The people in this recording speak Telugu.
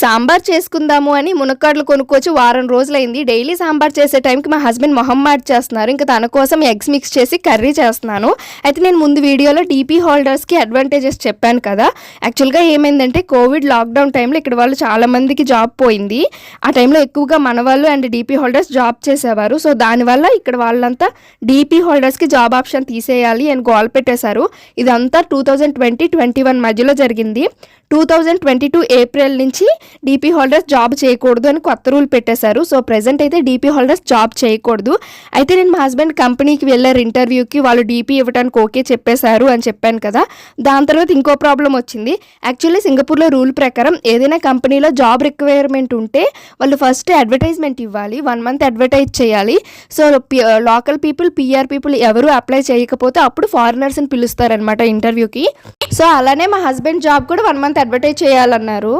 సాంబార్ చేసుకుందాము అని మునక్కాడలు కొనుక్కోవచ్చు. వారం రోజులైంది. డైలీ సాంబార్ చేసే టైంకి మా హస్బెండ్ మొహం చేస్తున్నారు. ఇంకా తన కోసం ఎగ్స్ మిక్స్ చేసి కర్రీ చేస్తున్నాను. అయితే నేను ముందు వీడియోలో డీపీ హోల్డర్స్కి అడ్వాంటేజెస్ చెప్పాను కదా. యాక్చువల్గా ఏమైందంటే కోవిడ్ లాక్డౌన్ టైంలో ఇక్కడ వాళ్ళు చాలామందికి జాబ్ పోయింది. ఆ టైంలో ఎక్కువగా మన వాళ్ళు అండ్ డీపీ హోల్డర్స్ జాబ్ చేసేవారు. సో దానివల్ల ఇక్కడ వాళ్ళంతా డీపీ హోల్డర్స్కి జాబ్ ఆప్షన్ తీసేయాలి అని గోల్ పెట్టేశారు. ఇదంతా two thousand twenty twenty one మధ్యలో జరిగింది. Two thousand twenty two April నుంచి డీపీ హోల్డర్స్ జాబ్ చేయకూడదు అని కొత్త రూల్ పెట్టేశారు. సో ప్రజెంట్ అయితే డీపీ హోల్డర్స్ జాబ్ చేయకూడదు. అయితే నేను మా హస్బెండ్ కంపెనీకి వెళ్ళారు ఇంటర్వ్యూకి వాళ్ళు డీపీ ఇవ్వడానికి ఓకే చెప్పేశారు అని చెప్పాను కదా. దాని తర్వాత ఇంకో ప్రాబ్లం వచ్చింది. యాక్చువల్లీ సింగపూర్లో రూల్ ప్రకారం ఏదైనా కంపెనీలో జాబ్ రిక్వైర్మెంట్ ఉంటే వాళ్ళు ఫస్ట్ అడ్వర్టైజ్మెంట్ ఇవ్వాలి. వన్ మంత్ అడ్వర్టైజ్ చేయాలి. So local people PR people ఎవరు అప్లై చేయకపోతే అప్పుడు ఫారినర్స్ని పిలుస్తారనమాట ఇంటర్వ్యూకి సో అలానే మా హస్బెండ్ జాబ్ కూడా వన్ మంత్ అడ్వర్టైజ్ చేయాలన్నారు.